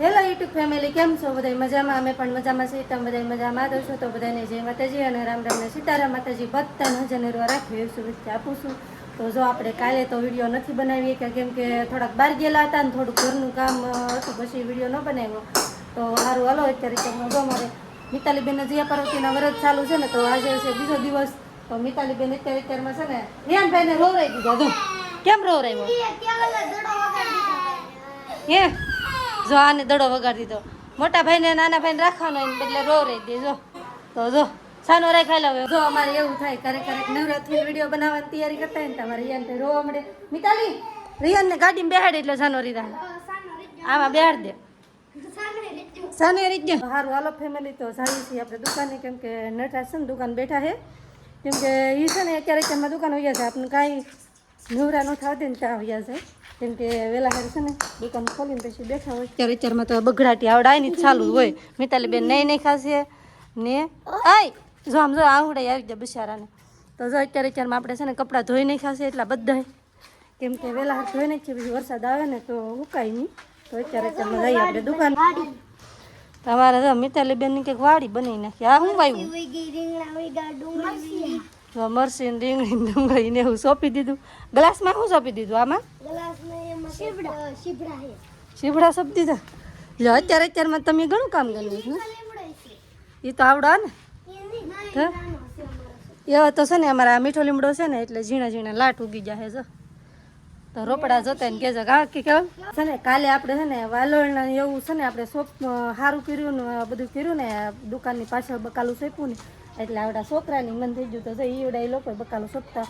Hello YouTube family કેમ છો? બધા મજામાં? અમે પણ મજામાં છીએ. તમે બધા મજામાં તો છો તો બધાને જય માતાજી અને રામ રામને સીતારામ માતાજી બધાને જનેરવા રાખીએ એવી શુભેચ્છા આપું છું. તો જો આપણે કાલે તો વીડિયો નથી બનાવીએ કે કેમ કે થોડાક બહાર ગયેલા હતા ને થોડુંક ઘરનું કામ હતું પછી વીડિયો ન બનાવ્યો. તો સારું હાલો અત્યારે તો જો મારે મિતાલીબેન જયા પાર્વતીના વ્રત ચાલુ છે ને તો આજે છે બીજો દિવસ. તો મિતાલીબેન અત્યારે અત્યારમાં છે ને રિયાનભાઈને રોવરાઈ દીધા જો કેમ રોવરાવ્યો હે? જો આને દડો વગાડી દીધો. મોટા ભાઈને નાના ભાઈને રાખવાનો એને બદલે રો રહી દેજો તો જો સાનો રાખાઈ લાવે. જો અમારે એવું થાય ક્યારેક ક્યારેક નવરાત્રી વીડિયો બનાવવાની તૈયારી કરતા હોય ને તમારે રિયાન ભાઈ રોવા મળે મિતાલી રિયાનને ગાડીમાં બેહાડે એટલે સાનો રીધા. આમાં બેહાડ દે. સાને રીતે સારું હાલો ફેમિલી તો સારી છીએ આપણે દુકાને. કેમ કે નટરાજ છે ને દુકાન બેઠા છે. કેમ કે એ છે ને અત્યારે અત્યારમાં દુકાન હોઈ છે. આપણને કાંઈ નવરા ન થતી દે ને ત્યાં આવ્યા છે. કેમ કે વેલા હારે છે ને દુકાન ખોલીને પછી બેઠા હોય. અત્યારે અત્યારમાં તો બગડાટી આવડાય ને ચાલુ હોય. મિતાલી બેન નહીં નહીં ખાશે. ને આય જો આમ જો આવડે આવી ગયા બિચારાને. તો જો અત્યારે અત્યારમાં આપણે છે ને કપડાં ધોઈ નહીં ખાશે એટલા બધા કેમ કે વેલા હાર ધોઈ નહીં છે પછી વરસાદ આવે ને તો ઉકાય નહીં. તો અત્યારે અત્યારમાં જઈએ આપણે દુકાન. તમારે મિતાલી બેનની કંઈક વાડી બનાવી નાખી. આ શું વાવ્યું મરસી રીંગણી ડુંગળી ને એવું સોંપી દીધું ગ્લાસમાં શું સોંપી દીધું આમાં શીભડા સોંપી દીધા લો અત્યારે અત્યારમાં તમે ઘણું કામ કર્યું છે એ તો આવડા ને તો એવા તો છે ને અમારા મીઠો લીમડો છે ને એટલે ઝીણા ઝીણા લાટ ઉગી જાય છે તો રોપડા જોતા ને કહેજો કે હા, કે કેવું છે ને, કાલે આપણે છે ને, વાલોળના એવું છે ને, આપણે સોપ સારું કર્યું ને બધું કર્યું ને, દુકાનની પાછળ બકાલું સોંપ્યું ને, એટલે આવડા છોકરાની મન થઈ ગયું તો જઈ, ઈવડા એ લોકો બકાલું સોંપતા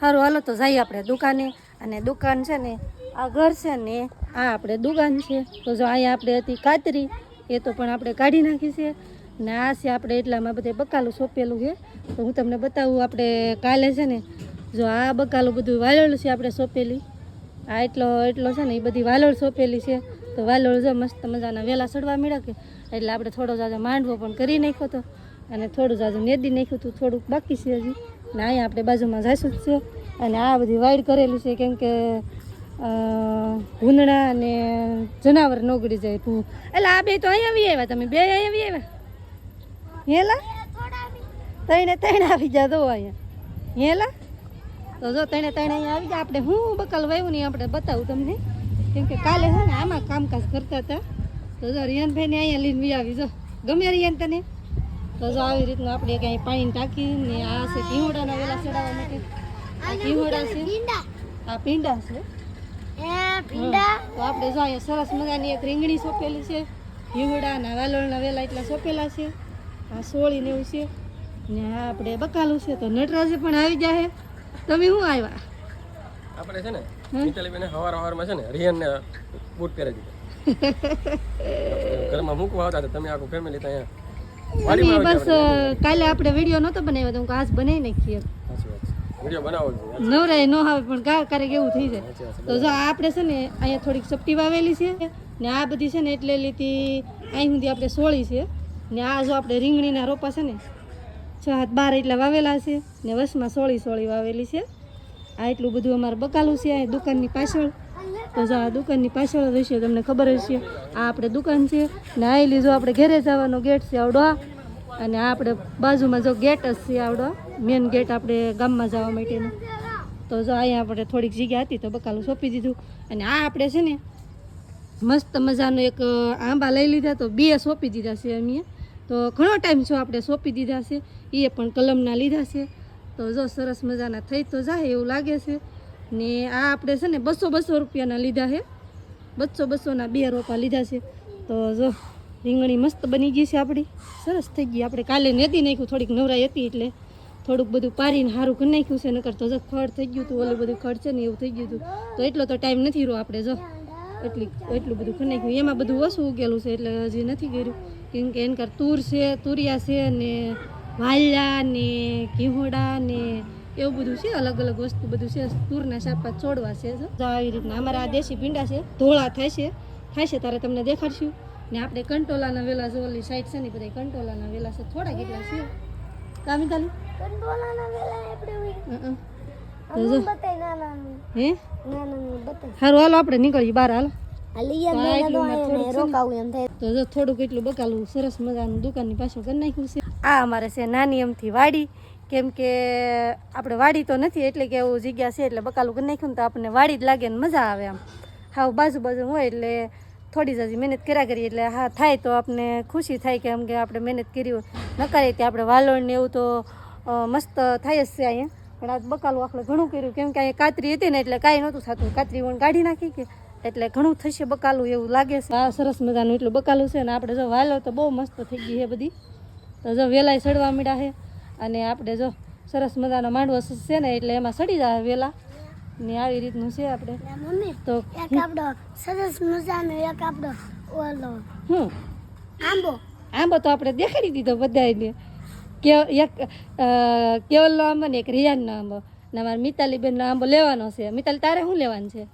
સારું હાલો તો જઈએ આપણે દુકાને, અને દુકાન છે ને, આ ઘર છે ને, આ આપણે દુકાન છે. તો જો અહીંયા આપણે હતી કાતરી, એ તો પણ આપણે કાઢી નાખી છે. ને આ છે આપણે એટલામાં બધે બકાલું સોંપેલું છે. તો હું તમને બતાવું, આપણે કાલે છે ને, જો આ બકાલું બધું વાળેલું છે, આપણે સોંપેલી. આ એટલો એટલો છે ને, એ બધી વાલોળ સોંપેલી છે. તો વાલોળ જો મસ્ત મજાના વેલા સડવા મળ્યા કે, એટલે આપણે થોડો જાજો માંડવો પણ કરી નાખ્યો હતો અને થોડું જાજો નેદી નાખ્યું હતું, થોડુંક બાકી છે હજી. ને અહીંયા આપણે બાજુમાં જાસું જ છે, અને આ બધી વાઈડ કરેલું છે, કેમ કે ભૂંદડા અને જનાવર નોગડી જાય ભૂ. એટલે આ બે તો અહીંયા આવી આવ્યા, તમે બે અહીંયા આવી આવ્યા? હેલા? તઈને તઈને આવી જા દો અહીંયા. હેલા? તો જો તણે તણે અહીંયા આવી ગયા. આપણે હું બકલ વાવ્યું નહીં આપણે બતાવું તમને. કેમ કે કાલે છે ને આમાં કામકાજ કરતા હતા. તો જો રિયાનભાઈને અહીંયા લઈને બી આવી. જો ગમે રિયાન તને? તો જો આવી રીતનું આપણે ક્યાંય પાણી ટાંકી ને આ છે ઘીવડાના વેલા ચડાવવા માટે. આ ઘીવડા છે? આ પીંડા છે? તો આપણે જો અહીંયા સરસ મજાની એક રીંગણી સોંપેલી છે. હિંગડા ના વાલોળના વેલા એટલા સોંપેલા છે. આ સોળી ને એવું છે. ને આ આપણે બકાલું છે. તો નટરાજે પણ આવી જાય તમે શું આવ્યા? આપણે છે ને મિતાલી બેને હવાર હવારમાં છે ને રિયનને બૂટ પહેરે દીધા. ઘરમાં મૂકવા આવતા તમે આખું ફેમિલી ત્યાં બસ કાલે આપણે વીડિયો નહોતો બનાવ્યો તો હું આજ બનાવી નાખીએ. વીડિયો બનાવો નવરાય ન આવે પણ કા કરે એવું થઈ જાય. તો જો આ આપણે છે ને અહીંયા થોડીક સપટી વાવેલી છે ને આ બધી છે ને એટલે લીધી અહીં સુધી આપણે સોળી છે. ને આ જો આપણે રીંગણીના રોપા છે ને છ હાથ બાર એટલા વાવેલા છે ને વસમાં સોળી સોળી વાવેલી છે. આ એટલું બધું અમારે બકાલું છે, આ દુકાનની પાછળ. તો જો આ દુકાનની પાછળ જ હશે, તમને ખબર છે. આ આપણે દુકાન છે ને આ લીધો આપણે ઘરે જવાનો ગેટ છે આવડો. અને આ આપણે બાજુમાં જો ગેટ જ છે આવડો. મેન ગેટ આપણે ગામમાં જવા માટેનો. તો જો અહીંયા આપણે થોડીક જગ્યા હતી તો બકાલું સોંપી દીધું. અને આ આપણે છે ને મસ્ત મજાનો એક આંબા લઈ લીધા તો બે સોંપી દીધા છે અમે. તો ઘણો ટાઈમ છો આપણે સોંપી દીધા છે એ પણ કલમના લીધા છે. તો જો સરસ મજાના થઈ તો જાય એવું લાગે છે. ને આ આપણે છે ને બસો બસો રૂપિયાના લીધા છે. બસો બસોના બે રોપા લીધા છે. તો જો રીંગણી મસ્ત બની ગઈ છે આપણી. સરસ થઈ ગઈ. આપણે કાલે નેતી નાખ્યું, થોડીક નવરાઈ હતી એટલે થોડુંક બધું પારીને સારું કરી નાખ્યું છે. નકર તો જો ખડ થઈ ગયું હતું, ઓલું બધું ખડ છે ને એવું થઈ ગયું હતું. તો એટલો તો ટાઈમ નથી રહ્યો આપણે જો. એટલી, એટલું બધું કરી નાખ્યું. એમાં બધું ઓછું ઉગેલું છે એટલે હજી નથી કર્યું. કેમ કે એનકર તુર છે તુરિયા છે ને વાલ્યા ને ઘીહોડા ને એવું બધું છે અલગ અલગ વસ્તુ બધું છે. તુરના શાક પાક છોડવા છે આવી રીતના અમારા આ દેશી ભીંડા છે ધોળા થાય છે. થાય છે ત્યારે તમને દેખાડશું. ને આપણે કંટોલાના વેલા જો ઓલી સાઈડ છે ને બધા કંટોલાના વેલા છે થોડા કેટલા છે. કામી તાલી? કંટોલાના વેલા આપણે હે સારું હાલો આપણે નીકળીએ બહાર હાલો. થોડુંક તો જો થોડુંક એટલું બકાલું સરસ મજાનું દુકાનની પાછળ કરી નાખ્યું છે. આ અમારે છે નાની એમથી વાડી કેમ કે આપણે વાડી તો નથી એટલે કે એવું જગ્યા છે એટલે બકાલું કરી નાખ્યું ને તો આપણને વાડી જ લાગે ને મજા આવે આમ. હાવ બાજુ બાજુ હોય એટલે થોડી જ હજી મહેનત કર્યા કરીએ એટલે હા થાય તો આપણે ખુશી થાય કે એમ કે આપણે મહેનત કરી ન કરીએ ત્યાં આપણે વાલોળ ને એવું તો મસ્ત થાય જ છે અહીંયા. પણ આજ બકાલું આપણે ઘણું કર્યું કેમ કે અહીંયા કાતરી હતી ને એટલે કાંઈ નહોતું થતું. કાતરી વણ કાઢી નાખી કે એટલે ઘણું થશે બકાલું એવું લાગે છે. આ સરસ મજાનું એટલું બકાલું છે ને આપણે જો વાલો તો બહુ મસ્ત થઈ ગઈ છે બધી. તો જો વેલાય સડવા મીડા છે અને આપણે જો સરસ મજાનો માંડવો છે ને એટલે એમાં સડી જાય વેલા. ને આવી રીતનું છે આપણે. તો એક આપણો સરસ મજાનો એક આપણો ઓલો હું? આંબો. આંબો તો આપણે દેખાડી દીધો બધાને કે એક કેવલનો આંબો ને એક રિયાનનો આંબો. ને અમારા મિતાલીબેનનો આંબો લેવાનો છે. મિતાલી તારે શું લેવાનું છે?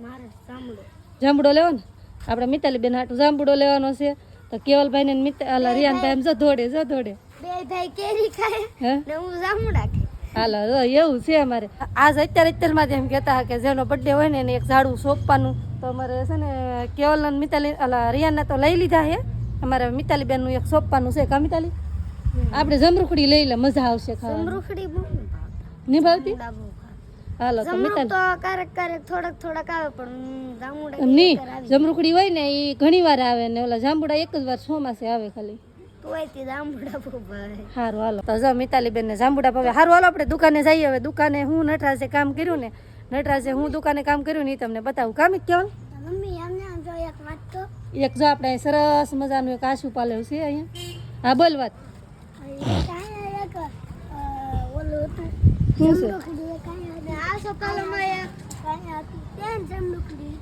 મારે લેવો જાંબુડો લેવાનો આપણે મિતાલીબેન હાટું જાંબુડો લેવાનો છે. તો કેવલભાઈને ને મિતા અલા રિયાનભાઈ એમ જો ધોડે બે ભાઈ કેરી ખાય ને હું જામુડા ખાય હાલો એવું છે અમારે. આજ અત્યારે અત્યારમાં જ એમ કહેતા કે જેનો બર્થડે હોય ને એને એક ઝાડું સોંપવાનું. તો અમારે છે ને કેવલ મિતાલી રિયાના તો લઈ લીધા છે. અમારે મિતાલીબેનનું એક સોંપવાનું છે કા મિતાલી? આપણે જમરૂખડી લઈ લે મજા આવશે ખાય હાલો તો મિતાલી. તો ક્યારેક ક્યારેક થોડાક થોડાક આવે પણ જામુડા નહીં જમરૂખડી હોય ને એ ઘણી વાર આવે ને ઓલા જાંબુડા એક જ વાર ચોમાસે આવે ખાલી. હારું ભાવે. હાલો. તો જો ને જાંબુડા પાવે સારું હાલો આપણે દુકાને જઈએ હવે. દુકાને હું નટરાજે કામ કર્યું ને નટરાજે હું દુકાને કામ કર્યું ને તમને બતાવું. કામ જ જો એક જો આપણે સરસ મજાનું એક આશુ પાલેવું છે અહીંયા. હા બોલ વાત. શું છે?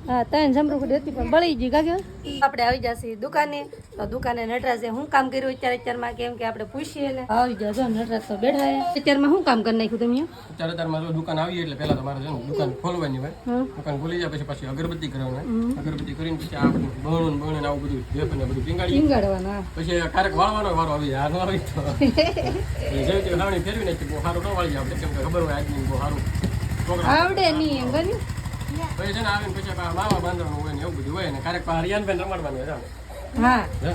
હા ત્રણ જમરૂખડી હતી પણ બળી ગઈ કાકે આપણે આવી જશે દુકાને. તો દુકાને નટરાજે હું કામ કર્યું અત્યારે? અત્યારમાં કેમ કે આપણે પૂછીએ ને આવી ગયા નટરાજ તો બેઠા અત્યારમાં શું કામ કરી નાખ્યું તમે? અત્યારે જો દુકાન આવી એટલે પહેલા તમારે છે ને દુકાન ખોલવાની હોય. દુકાન ખોલી જાય પછી પાછી અગરબત્તી કરવાની. અગરબત્તી કરીને પછી આ બધું આવું બધું વેપ ને બધું પછી ક્યારેક વાળવાનો વારો આવી જાય આ ન આવી તો. જેવી ફેરવી ને બહુ સારું ન વાળી આપણે. કેમ કે ખબર હોય આજની બહુ સારું. આવડે નહીં એમ ગણ્યું પછી છે ને આવીને પછી માવા બાંધવાનું હોય ને એવું બધું હોય ને ક્યારેક હરિયાન બેન રમાડવાનું હોય જાણે. હા હે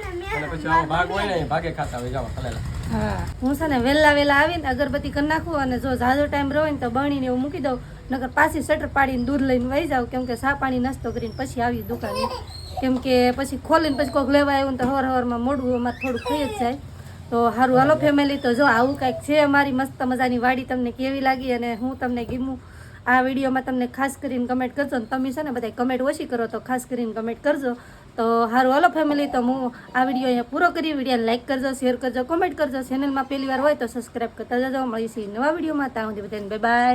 ને મેં અને પછી આવો ભાગ હોય ને એ ભાગે ખાતા હોય જાવા ખલેલા હા હું છે ને વહેલા વેલા આવીને અગરબત્તી કરી નાખું અને જો ઝાઝો ટાઈમ રહ્યો ને તો બણીને એવું મૂકી દઉં નકર પાછી શટર પાડીને દૂર લઈને વહી જાઉં કેમ કે સા પાણી નાસ્તો કરીને પછી આવી દુકાને કેમ કે પછી ખોલીને પછી કોઈક લેવા આવ્યું તો હવાર હવારમાં મોડું અમારે થોડુંક થઈ જ જાય. તો સારું હાલો ફેમિલી તો જો આવું કાંઈક છે અમારી મસ્ત મજાની વાડી તમને કેવી લાગી અને હું તમને ગીમું આ વિડીયોમાં તમને ખાસ કરીને કમેન્ટ કરજો ને તમે છે ને બધા કમેન્ટ ઓછી કરો તો ખાસ કરીને કમેન્ટ કરજો. તો સારું હાલો ફેમિલી તો હું આ વીડિયો અહીંયા પૂરો કરી વીડિયો લાઈક કરજો શેર કરજો કમેન્ટ કરજો. ચેનલમાં પહેલી વાર હોય તો સબસ્ક્રાઈબ કરતા જજો. મળીશું નવા વિડીયોમાં. ત્યાં સુધી બધાને બાય બાય